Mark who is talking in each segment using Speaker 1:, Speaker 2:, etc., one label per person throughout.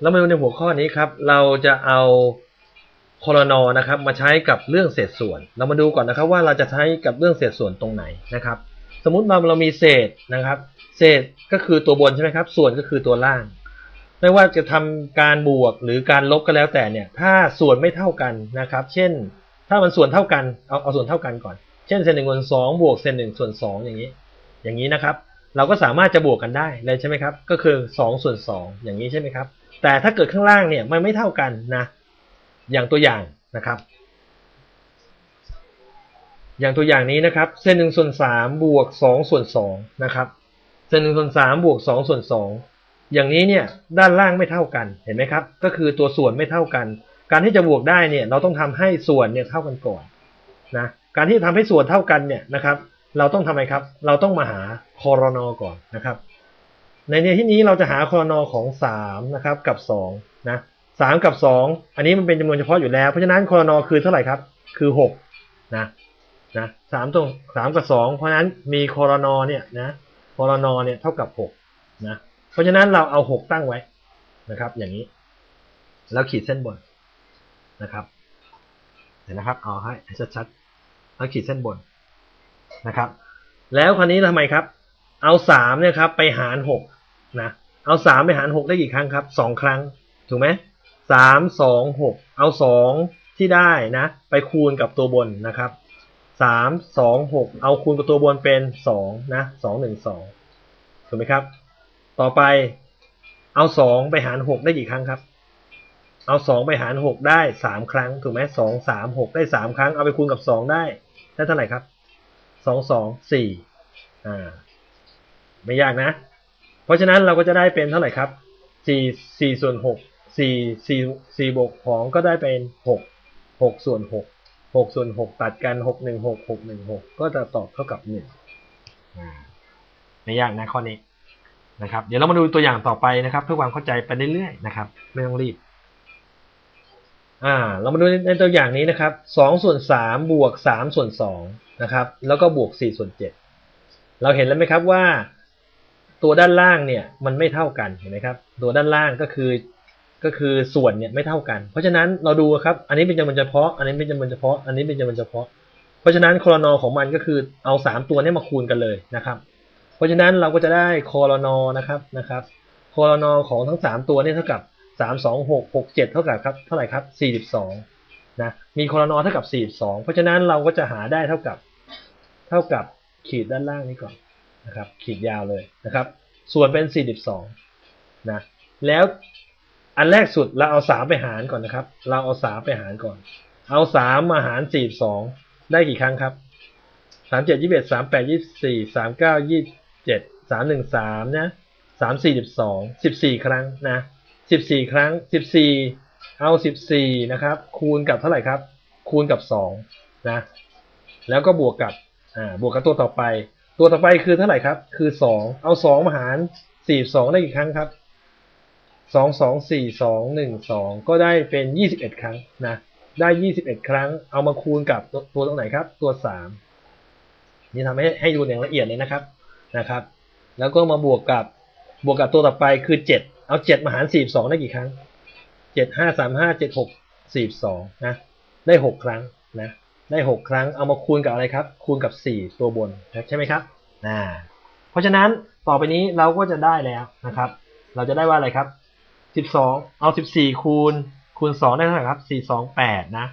Speaker 1: แล้วมาดูในหัวข้อนี้ครับ เราจะเอาคอรนอนะครับมาใช้กับเรื่องเศษส่วน เรามาดูก่อนนะครับว่าเราจะใช้กับเรื่องเศษส่วนตรงไหนนะครับ สมมุติว่าเรามีเศษนะครับ เศษก็คือตัวบนใช่ไหมครับ ส่วนก็คือตัวล่าง ไม่ว่าจะทำการบวกหรือการลบก็แล้วแต่เนี่ย ถ้าส่วนไม่เท่ากันนะครับ เช่น ถ้ามันส่วนเท่ากันเอาเอาส่วนเท่ากันก่อน เช่นเศษหนึ่งส่วนสองบวกเศษหนึ่งส่วนสองอย่างนี้ อย่างนี้นะครับ เราก็สามารถจะบวกกันได้เลยใช่ไหมครับ ก็คือ2ส่วน2อย่างนี้ใช่ไหมครับ แต่ถ้าเกิดข้างล่างเนี่ยมันไม่เท่ากันนะ อย่างตัวอย่างนะครับ อย่างตัวอย่างนี้นะครับ เส้นหนึ่งส่วนสามบวกสองส่วนสองนะครับ เส้นหนึ่งส่วนสามบวกสองส่วนสองอย่างนี้เนี่ยด้านล่างไม่เท่ากันเห็นไหมครับ ก็คือตัวส่วนไม่เท่ากัน การที่จะบวกได้เนี่ยเราต้องทำให้ส่วนเนี่ยเท่ากันก่อนนะการที่ทำให้ส่วนเท่ากันเนี่ยนะครับ เราต้องทำไมครับ เราต้องมาหาคอรนอก่อนนะครับ ในในที่นี้เราจะหาคอรนอของ3นะครับกับ2นะ3กับ 2 อันนี้มันเป็นจำนวนเฉพาะอยู่แล้ว เพราะฉะนั้นคอรนอคือเท่าไหร่ครับ คือ6นะนะสามตรงสามกับ 2 เพราะฉะนั้นมีคอรนอเนี่ยนะคอรนอเนี่ยเท่ากับ6นะเพราะฉะนั้นเราเอา 6 ตั้งไว้นะครับ อย่างนี้ แล้วขีดเส้นบนนะครับเห็นนะครับเอาให้ชัดๆแล้วขีดเส้นบนนะครับ แล้วคราวนี้ทำไมครับ เอาสามเนี่ยครับไปหารหก นะเอาสามไปหารหกได้กี่ครั้งครับสองครั้งถูกไหมสามสองหกเอาสองที่ได้นะ ไปคูณกับตัวบนนะครับสามสองหกเอาคูณกับตัวบนเป็นสองนะสองหนึ่งสองถูกไหมครับ ต่อไปเอาสองไปหารหกได้กี่ครั้งครับ เอาสองไปหารหกได้สามครั้งถูกไหมสองสามหกได้สามครั้งเอาไปคูณกับสองได้ได้เท่าไหร่ครับสองสองสี่อ่าไม่ยากนะ เพราะฉะนั้นเราก็จะได้เป็นเท่าไหร่ครับสี่สี่ส่วนหกสี่สี่สี่บวกของก็ได้เป็นหกหกส่วนหกหกส่วนหกตัดกันหกหนึ่งหกหกหนึ่งหกก็จะตอบเท่ากับหนึ่งอ่าไม่ยากนะข้อนี้นะครับ เดี๋ยวเรามาดูตัวอย่างต่อไปนะครับ เพื่อความเข้าใจไปเรื่อยๆนะครับ ไม่ต้องรีบอ่าเรามาดูในตัวอย่างนี้นะครับสองส่วนสามบวกสามส่วนสองนะครับ แล้วก็บวก4ส่วน7เราเห็นแล้วไหมครับว่า ตัวด้านล่างเนี่ยมันไม่เท่ากันเห็นไหมครับตัวด้านล่างก็คือก็คือส่วนเนี่ยไม่เท่ากัน เพราะฉะนั้นเราดูครับ อันนี้เป็นจำนวนเฉพาะ อันนี้เป็นจำนวนเฉพาะ อันนี้เป็นจำนวนเฉพาะ เพราะฉะนั้นคอรนอของมันก็คือเอา 3 ตัวนี้มาคูณกันเลยนะครับ เพราะฉะนั้นเราก็จะได้คอรนอนะครับนะครับคอรนอของทั้ง 3 ตัวนี่เท่ากับ 3 2 6 6 7 เท่ากับครับเท่าไหร่ครับ 42นะมีคอรนอเท่ากับ 42 เพราะฉะนั้นเราก็จะหาได้เท่ากับเท่ากับขีดด้านล่างนี้ก่อน นะครับขีดยาวเลยนะครับ ส่วนเป็น 42นะแล้วอันแรกสุดเราเอา 3 ไปหารก่อนนะครับ เราเอา 3 ไปหารก่อน เอา 3 มาหาร 42 ได้กี่ครั้งครับ 3 7 21 3 8 24 3 9 27 3 1 3นะ3 4 12 14 ครั้งนะ14 ครั้ง 14 เอา 14 นะครับ คูณกับเท่าไหร่ครับ คูณกับ2นะแล้วก็บวกกับอ่าบวกกับตัวต่อไป ตัวต่อไปคือเท่าไหร่ครับ คือ2เอา2มาหาร42ได้กี่ครั้งครับ2 2 4 2 1 2ก็ได้เป็น21ครั้งนะ ได้21ครั้ง เอามาคูณกับตัวตัวตรงไหนครับ ตัว3นี่ทำให้ให้ดูอย่างละเอียดเลยนะครับนะครับ แล้วก็มาบวกกับบวกกับตัวต่อไปคือ7เอา7มาหาร42ได้กี่ครั้ง7 5 3 5 7 6 42นะ ได้6ครั้งนะ ได้6ครั้งเอามาคูณกับอะไรครับ คูณกับ4ตัวบนใช่ไหมครับอ่าเพราะฉะนั้นต่อไปนี้เราก็จะได้แล้วนะครับ เราจะได้ว่าอะไรครับ12เอา14คูณคูณ2ได้เท่าไหร่ครับ4 2 8นะ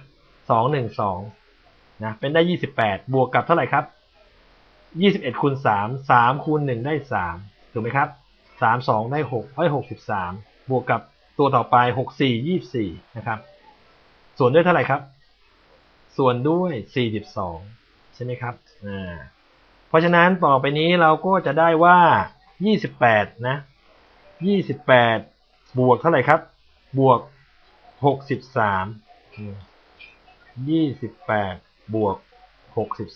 Speaker 1: 2 1 2นะเป็นได้28บวกกับเท่าไหร่ครับ21คูณ3 3คูณ1ได้3ถูกไหมครับ3 2ได้6ได้63บวกกับตัวต่อไป64 24นะครับ ส่วนด้วยเท่าไหร่ครับ ส่วนด้วย 42 ใช่ไหมครับอ่าเพราะฉะนั้นต่อไปนี้เราก็จะได้ว่า 28 นะ 28 บวกเท่าไหร่ครับ บวก 63อืม28 บวก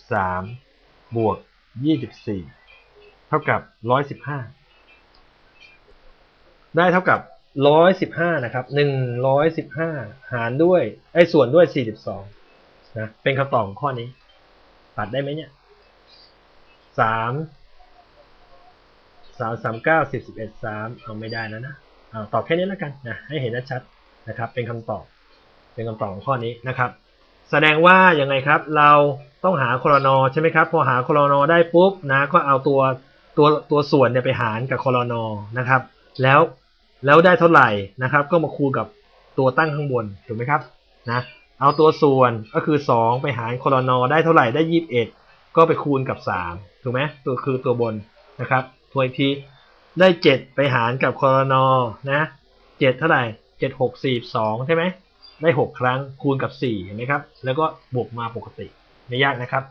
Speaker 1: 63 บวก 24 เท่ากับ 115ได้เท่ากับ115นะครับ115หารด้วยไอ้ส่วนด้วย42 นะเป็นคำตอบของข้อนี้ ตัดได้ไหมเนี่ยสามสามสามเก้าสิบสิบเอ็ดสามเอาไม่ได้แล้วนะอาตอบแค่นี้แล้วกันนะให้เห็นชัดนะครับ เป็นคำตอบ เป็นคำตอบของข้อนี้นะครับ แสดงว่ายังไงครับ เราต้องหาคอรนอใช่ไหมครับ พอหาคอรนอได้ปุ๊บนะก็เอาตัวตัวตัวส่วนเนี่ยไปหารกับคอรนอนะครับ แล้วแล้วได้เท่าไหร่นะครับ ก็มาคูณกับตัวตั้งข้างบนถูกไหมครับนะ เอาตัวส่วนก็คือ 2 ไปหารคอรนอได้เท่าไหร่ได้ 21 ก็ไปคูณกับ 3 ถูกไหมตัวคือตัวบนนะครับทวนอีกทีได้ 7 ไปหารกับคอรนอนะ7เท่าไหร่ 7 6 4 2 ใช่ไหมได้ 6 ครั้งคูณกับ4เห็นไหมครับ แล้วก็บวกมาปกติ ไม่ยากนะครับ